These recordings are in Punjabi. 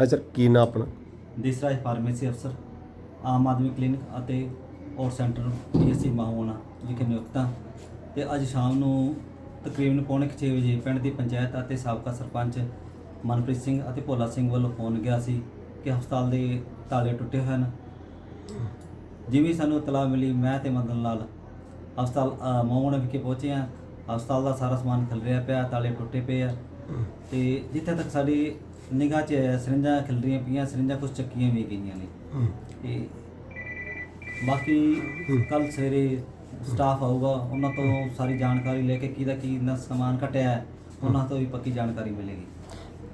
ਹਾਂ ਸਰ ਕੀ ਨਾਂ ਆਪਣਾ? ਦੇਸਰਾਜ ਫਾਰਮੇਸੀ ਅਫਸਰ ਆਮ ਆਦਮੀ ਕਲੀਨਿਕ ਅਤੇ ਔਰ ਸੈਂਟਰ ਪੀਐਸਸੀ ਮਾਹੌਣਾ ਵਿਖੇ ਨਿਯੁਕਤ ਹਾਂ। ਤੇ ਅੱਜ ਸ਼ਾਮ ਨੂੰ ਤਕਰੀਬਨ ਪੌਣੇ ਕੁ ਛੇ ਵਜੇ ਪਿੰਡ ਦੀ ਪੰਚਾਇਤ ਅਤੇ ਸਾਬਕਾ ਸਰਪੰਚ ਮਨਪ੍ਰੀਤ ਸਿੰਘ ਅਤੇ ਭੋਲਾ ਸਿੰਘ ਵੱਲੋਂ ਫੋਨ ਗਿਆ ਸੀ ਕਿ ਹਸਪਤਾਲ ਦੇ ਤਾਲੇ ਟੁੱਟੇ ਹੋਏ ਹਨ। ਜਿਵੇਂ ਸਾਨੂੰ ਇਤਲਾਹ ਮਿਲੀ ਮੈਂ ਤੇ ਮਦਨ ਲਾਲ ਹਸਪਤਾਲ ਅ, ਮਾਹੌਣਾ ਵਿਖੇ ਪਹੁੰਚੇ ਹਾਂ। ਹਸਪਤਾਲ ਦਾ ਸਾਰਾ ਸਮਾਨ ਖਿਲ ਰਿਹਾ ਪਿਆ ਤਾਲੇ ਟੁੱਟੇ ਪਏ ਆ। ਤੇ ਜਿੱਥੇ ਤੱਕ ਸਾਡੀ ਨਿਗਾਹ 'ਚ ਆਇਆ, ਸਰਿੰਜਾਂ ਖਿਲ ਰਹੀਆਂ ਪਈਆਂ ਸਰਿੰਜਾਂ ਕੁਝ ਚੱਕੀਆਂ ਵੀ ਗਈਆਂ ਨੇ। ਤੇ ਬਾਕੀ ਕੱਲ ਸਵੇਰੇ ਸਟਾਫ ਆਊਗਾ ਉਹਨਾਂ ਤੋਂ ਸਾਰੀ ਜਾਣਕਾਰੀ ਲੈ ਕੇ ਕਿਹਦਾ ਕੀ ਨਾ ਸਮਾਨ ਘਟਿਆ ਹੈ, ਉਹਨਾਂ ਤੋਂ ਵੀ ਪੱਕੀ ਜਾਣਕਾਰੀ ਮਿਲੇਗੀ।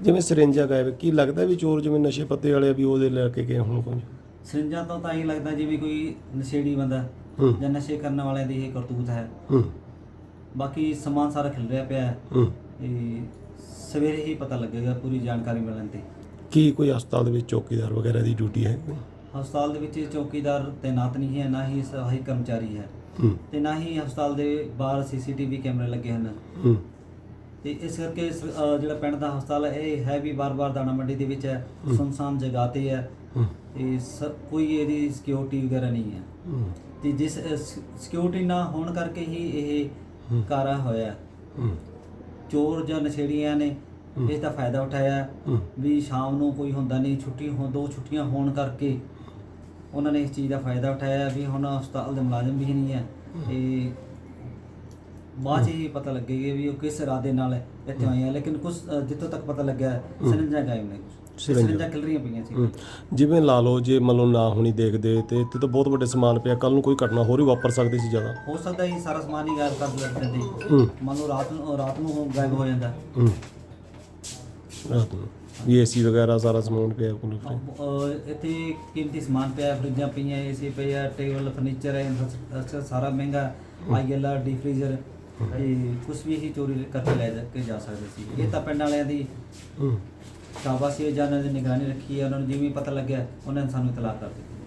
ਜਿਵੇਂ ਸਿਰਿੰਜਾ ਗਾਇਬ ਕੀ ਲੱਗਦਾ ਵੀ ਚੋਰ ਜਿਵੇਂ ਨਸ਼ੇ ਪੱਤੇ ਵਾਲੇ ਆ ਵੀ ਉਹਦੇ ਲੈ ਕੇ ਗਏ ਹੁਣ ਕੁਝ? ਸਰਿੰਜਾਂ ਤੋਂ ਤਾਂ ਇਹ ਲੱਗਦਾ ਜਿਵੇਂ ਕੋਈ ਨਸ਼ੇੜੀ ਬੰਦਾ ਹੂੰ ਜਾਂ ਨਸ਼ੇ ਕਰਨ ਵਾਲਿਆਂ ਦੀ ਇਹ ਕਰਤੂਤ ਹੈ। ਹੂੰ। ਬਾਕੀ ਸਮਾਨ ਸਾਰਾ ਖਿਲ ਰਿਹਾ ਪਿਆ ਹੈ। ਹੂੰ। ਤੇ ਸਵੇਰੇ ਹੀ ਪਤਾ ਲੱਗੇਗਾ ਪੂਰੀ ਜਾਣਕਾਰੀ ਮਿਲਣ ਤੇ। ਕੀ ਕੋਈ ਹਸਪਤਾਲ ਦੇ ਵਿੱਚ ਚੌਕੀਦਾਰ ਵਗੈਰਾ ਦੀ ਡਿਊਟੀ ਹੈ? ਹਸਪਤਾਲ ਦੇ ਵਿੱਚ ਚੌਕੀਦਾਰ ਤੈਨਾਤ ਨਹੀਂ ਹੈ ਨਾ ਹੀ ਸਹਾਈ ਕਰਮਚਾਰੀ ਹੈ ਹੂੰ। ਤੇ ਨਾ ਹੀ ਹਸਪਤਾਲ ਦੇ ਬਾਹਰ ਸੀਸੀਟੀਵੀ ਕੈਮਰੇ ਲੱਗੇ ਹਨ। ਹੂੰ। ਤੇ ਇਸ ਕਰਕੇ ਇਸ, ਅ, ਜਿਹੜਾ ਪਿੰਡ ਦਾ ਹਸਪਤਾਲ ਹੈ ਇਹ ਹੈ ਵੀ ਬਾਰ-ਬਾਰ ਦਾਣਾ ਮੰਡੀ ਦੇ ਵਿੱਚ ਹੈ ਸੁਨਸਾਨ ਜਗ੍ਹਾ ਤੇ ਹੈ। ਹੂੰ। ਤੇ ਸ- ਕੋਈ ਇਹਦੀ ਸਿਕਿਉਰਿਟੀ ਵਗੈਰਾ ਨਹੀਂ ਹੈ। ਹੂੰ। ਤੇ ਜਿਸ ਸਿਕਿਉਰਿਟੀ ਨਾ ਹੋਣ ਕਰਕੇ ਹੀ ਇਹ ਕਾਰਾ ਹੋਇਆ। ਹੈ। ਹੂੰ। ਚੋਰ ਜਾਂ ਨਸ਼ੇੜੀਆਂ ਨੇ ਇਸ ਦਾ ਫਾਇਦਾ ਉਠਾਇਆ। ਵੀ ਸ਼ਾਮ ਨੂੰ ਕੋਈ ਹੁੰਦਾ ਨਹੀਂ ਛੁੱਟੀ ਹੋ ਦੋ ਛੁੱਟੀਆਂ ਹੋਣ ਕਰਕੇ ਉਹਨਾਂ ਨੇ ਇਸ ਚੀਜ਼ ਦਾ ਫਾਇਦਾ ਉਠਾਇਆ ਵੀ ਹੁਣ ਹਸਪਤਾਲ ਦੇ ਮੁਲਾਜ਼ਮ ਵੀ ਨਹੀਂ ਹੈ। ਤੇ ਬਾਅਦ 'ਚ ਹੀ ਪਤਾ ਲੱਗੇਗਾ ਵੀ ਉਹ ਕਿਸ ਇਰਾਦੇ ਨਾਲ ਇੱਥੇ ਆਏ ਆ। ਲੇਕਿਨ ਕੁਝ ਜਿੱਥੋਂ ਤੱਕ ਪਤਾ ਲੱਗਾ ਹੈ, ਸਰਿੰਜਾਂ ਗਾਇਬ ਨੇ ਸਰਿੰਜਾਂ। ਸਰਿੰਜਾਂ ਖਿਲ ਰਹੀਆਂ ਪਈਆਂ ਸੀ। ਜਿਵੇਂ ਲਾ ਲਓ ਜੇ ਮੰਨ ਲਓ ਨਾ ਹੋਣੀ ਦੇਖਦੇ ਤੇ ਇੱਥੇ ਤਾਂ ਬਹੁਤ ਵੱਡੇ ਸਮਾਨ ਪਿਆ ਕੱਲ ਨੂੰ ਕੋਈ ਘਟਨਾ ਹੋਰ ਵੀ ਵਾਪਰ ਸਕਦੀ ਸੀ ਜ਼ਿਆਦਾ। ਹੋ ਸਕਦਾ ਹੀ ਸਾਰਾ ਸਮਾਨ ਹੀ ਗਾਇਬ ਕਰ ਦਿੰਦੇ ਹੂੰ। ਮੰਨ ਲਓ ਰਾਤ ਨੂੰ ਰਾਤ ਨੂੰ ਉਹ ਗਾਇਬ ਹੋ ਜਾਂਦਾ। ਹੂੰ। ਰਾਤ ਨੂੰ। ਵੀ ਏਸੀ ਵਗੈਰਾ ਸਾਰਾ ਸਮਾਨ ਪਿਆ ਕੋਲ ਅਹ ਇੱਥੇ ਕੀਮਤੀ ਸਮਾਨ ਪਿਆ ਫਰਿੱਜਾਂ ਪਈਆਂ ਏਸੀ ਪਿਆ ਟੇਬਲ ਫਰਨੀਚਰ ਹੈ infrastructure ਸਾਰਾ ਮਹਿੰਗਾ ਆਈਐਲਆਰ ਡੀ ਫ੍ਰੀਜ਼ਰ ਤੇ ਕੁਝ ਵੀ ਹੀ ਚੋਰੀ ਕਰਕੇ ਲੈ ਜਾ ਕੇ ਜਾ ਸਕਦੇ ਸੀ। ਇਹ ਤਾਂ ਪਿੰਡ ਵਾਲਿਆਂ ਦੀ ਹੂੰ। ਸ਼ਾਬਾਸ਼ੀ ਹੈ ਜਾਂ ਉਹਨਾਂ ਦੀ ਨਿਗਰਾਨੀ ਰੱਖੀ ਹੈ, ਉਹਨਾਂ ਨੂੰ ਜਿਵੇਂ ਪਤਾ ਲੱਗਿਆ, ਉਹਨਾਂ ਨੇ ਸਾਨੂੰ ਇਤਲਾਹ ਕਰ ਦਿੱਤੀ।